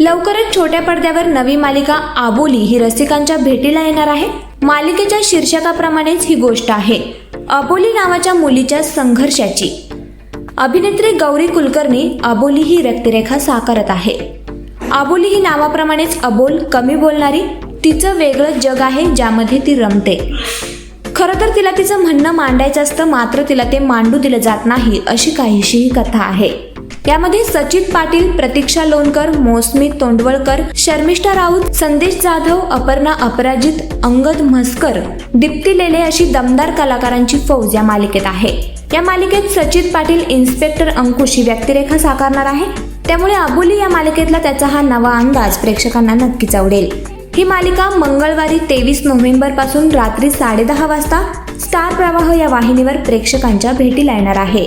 लवकरच छोट्या पडद्यावर नवी मालिका आबोली ही रसिकांच्या भेटीला येणार आहे. मालिकेच्या शीर्षकाप्रमाणेच ही गोष्ट आहे. अबोली नावाच्या मुलीच्या संघर्षाची. अभिनेत्री गौरी कुलकर्णी अबोली ही व्यक्तिरेखा साकारत आहे. आबोली ही नावाप्रमाणेच अबोल कमी बोलणारी तिचं वेगळं जग आहे ज्यामध्ये ती रमते. खरं तर तिला तिचं म्हणणं मांडायचं असतं मात्र तिला ते मांडू दिलं जात नाही अशी काहीशी ही कथा आहे. यामध्ये सचित पाटील प्रतीक्षा लोणकर मोसमी तोंडवळकर शर्मिष्ठा राऊत संदेश जाधव अपर्णा अपराजित अंगद म्हस्कर दीप्ती लेले अशी दमदार कलाकारांची फौज या मालिकेत आहे. या मालिकेत सचित पाटील इन्स्पेक्टर अंकुश ही व्यक्तिरेखा साकारणार आहे. त्यामुळे अबोली या मालिकेतला त्याचा हा नवा अंदाज प्रेक्षकांना नक्कीच आवडेल. ही मालिका मंगळवारी तेवीस नोव्हेंबरपासून रात्री साडेदहा वाजता स्टार प्रवाह या वाहिनीवर प्रेक्षकांच्या भेटीला येणार आहे.